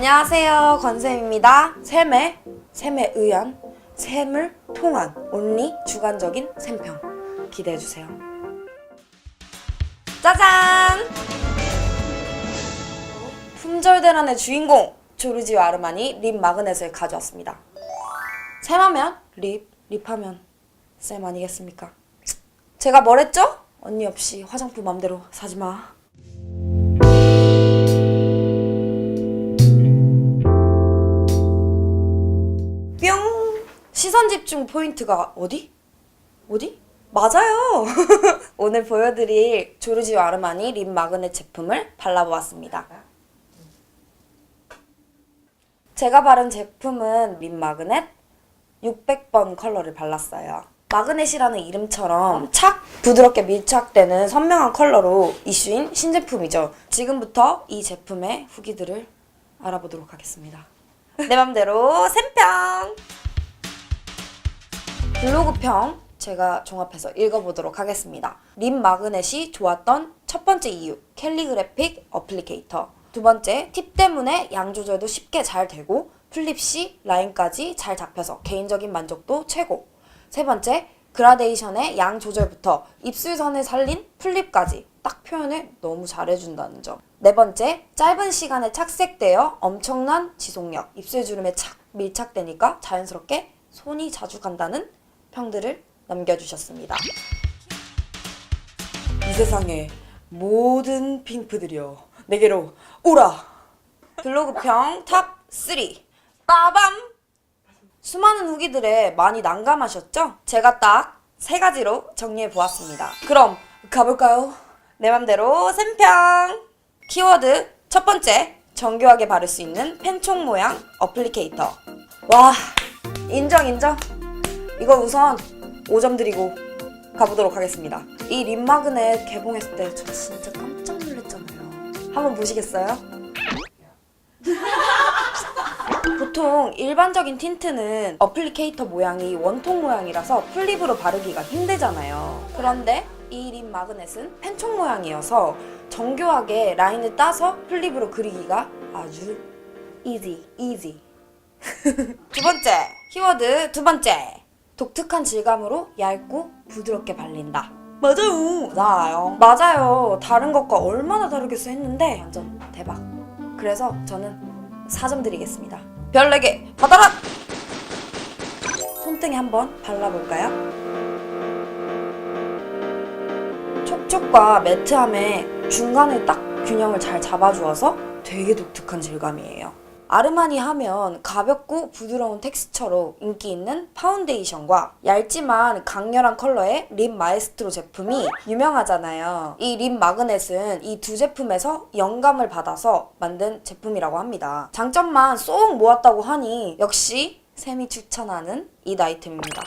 안녕하세요. 권쌤입니다. 샘의, 샘에 의한, 샘을 통한, 온리 주관적인 샘평. 기대해주세요. 짜잔! 품절대란의 주인공, 조르지오 아르마니 립 마그넷을 가져왔습니다. 샘하면 립, 립하면 쌤 아니겠습니까? 제가 뭐랬죠? 언니 없이 화장품 맘대로 사지 마. 집중 포인트가 어디? 어디? 맞아요! 오늘 보여드릴 조르지오 아르마니 립 마그넷 제품을 발라보았습니다. 제가 바른 제품은 립 마그넷 600번 컬러를 발랐어요. 마그넷이라는 이름처럼 착 부드럽게 밀착되는 선명한 컬러로 이슈인 신제품이죠. 지금부터 이 제품의 후기들을 알아보도록 하겠습니다. 내 맘대로 샘평! 블로그평 제가 종합해서 읽어보도록 하겠습니다. 립 마그넷이 좋았던 첫 번째 이유, 캘리그래픽 어플리케이터. 두 번째, 팁 때문에 양 조절도 쉽게 잘 되고 플립 시 라인까지 잘 잡혀서 개인적인 만족도 최고. 세 번째, 그라데이션의 양 조절부터 입술선을 살린 플립까지 딱 표현을 너무 잘해준다는 점. 네 번째, 짧은 시간에 착색되어 엄청난 지속력, 입술 주름에 착 밀착되니까 자연스럽게 손이 자주 간다는 평들을 남겨주셨습니다. 이 세상의 모든 핑크들이여 내게로 오라! 블로그 평 탑 3 빠밤! 수많은 후기들에 많이 난감하셨죠? 제가 딱 세 가지로 정리해 보았습니다. 그럼 가볼까요? 내 맘대로 샘평! 키워드 첫 번째, 정교하게 바를 수 있는 펜총 모양 어플리케이터. 와, 인정, 인정. 이거 우선 5점 드리고 가보도록 하겠습니다. 이 립 마그넷 개봉했을 때 저 진짜 깜짝 놀랐잖아요. 한번 보시겠어요? 보통 일반적인 틴트는 어플리케이터 모양이 원통 모양이라서 플립으로 바르기가 힘들잖아요. 그런데 이 립 마그넷은 펜총 모양이어서 정교하게 라인을 따서 플립으로 그리기가 아주 easy. 두 번째, 키워드 두 번째. 독특한 질감으로 얇고 부드럽게 발린다. 맞아요. 맞아요. 맞아요. 다른 것과 얼마나 다르겠어 했는데 완전 대박. 그래서 저는 4점 드리겠습니다. 별 4개 받아라! 손등에 한번 발라볼까요? 촉촉과 매트함의 중간을 딱 균형을 잘 잡아주어서 되게 독특한 질감이에요. 아르마니 하면 가볍고 부드러운 텍스처로 인기 있는 파운데이션과 얇지만 강렬한 컬러의 립 마에스트로 제품이 유명하잖아요. 이 립 마그넷은 이 두 제품에서 영감을 받아서 만든 제품이라고 합니다. 장점만 쏙 모았다고 하니 역시 샘이 추천하는 이 아이템입니다.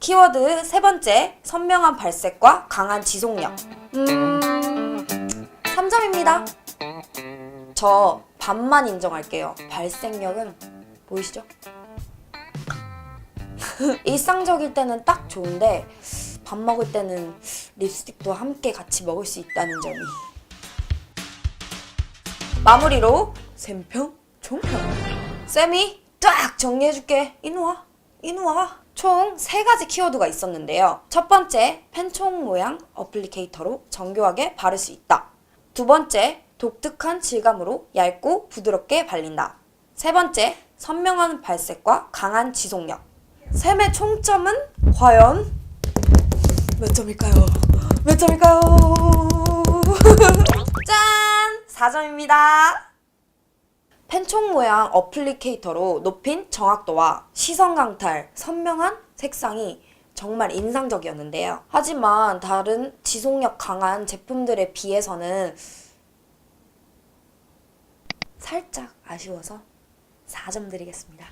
키워드 세 번째, 선명한 발색과 강한 지속력. 음, 3점입니다. 저 반만 인정할게요. 발색력은 보이시죠? 일상적일 때는 딱 좋은데 밥 먹을 때는 립스틱도 함께 같이 먹을 수 있다는 점이. 마무리로 샘평 총평. 쌤이 딱 정리해줄게. 이누와 이누와 총세 가지 키워드가 있었는데요. 첫 번째 펜총 모양 어플리케이터로 정교하게 바를 수 있다. 두 번째 독특한 질감으로 얇고 부드럽게 발린다 세 번째 선명한 발색과 강한 지속력 샘의 총점은 과연 몇 점일까요? 몇 점일까요? 짠! 4점입니다. 펜총 모양 어플리케이터로 높인 정확도와 시선 강탈, 선명한 색상이 정말 인상적이었는데요. 하지만 다른 지속력 강한 제품들에 비해서는 살짝 아쉬워서 4점 드리겠습니다.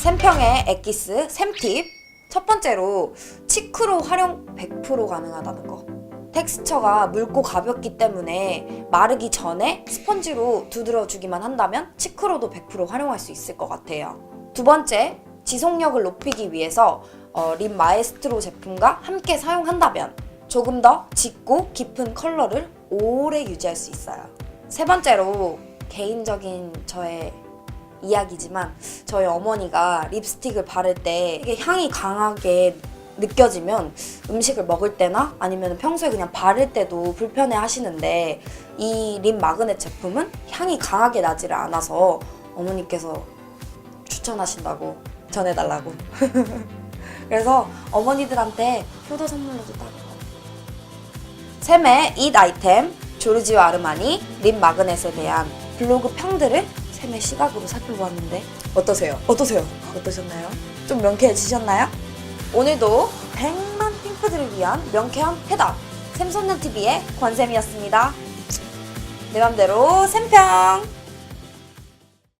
샘평의 엑기스 샘팁. 첫 번째로 치크로 활용 100% 가능하다는 거. 텍스처가 묽고 가볍기 때문에 마르기 전에 스펀지로 두드려주기만 한다면 치크로도 100% 활용할 수 있을 것 같아요. 두 번째 지속력을 높이기 위해서 어, 립 마에스트로 제품과 함께 사용한다면 조금 더 짙고 깊은 컬러를 오래 유지할 수 있어요 세 번째로 개인적인 저의 이야기지만 저희 어머니가 립스틱을 바를 때 이게 향이 강하게 느껴지면 음식을 먹을 때나 아니면 평소에 그냥 바를 때도 불편해 하시는데 이 립 마그넷 제품은 향이 강하게 나지를 않아서 어머니께서 추천하신다고 전해달라고. 그래서 어머니들한테 효도 선물로도 딱 샘의 잇 아이템 조르지오 아르마니 립 마그넷에 대한 블로그 평들을 샘의 시각으로 살펴보았는데 어떠세요? 어떠세요? 어떠셨나요? 좀 명쾌해지셨나요? 오늘도 100만 핑크들을 위한 명쾌한 해답 샘손녀TV의 권쌤이었습니다. 내 맘대로 샘평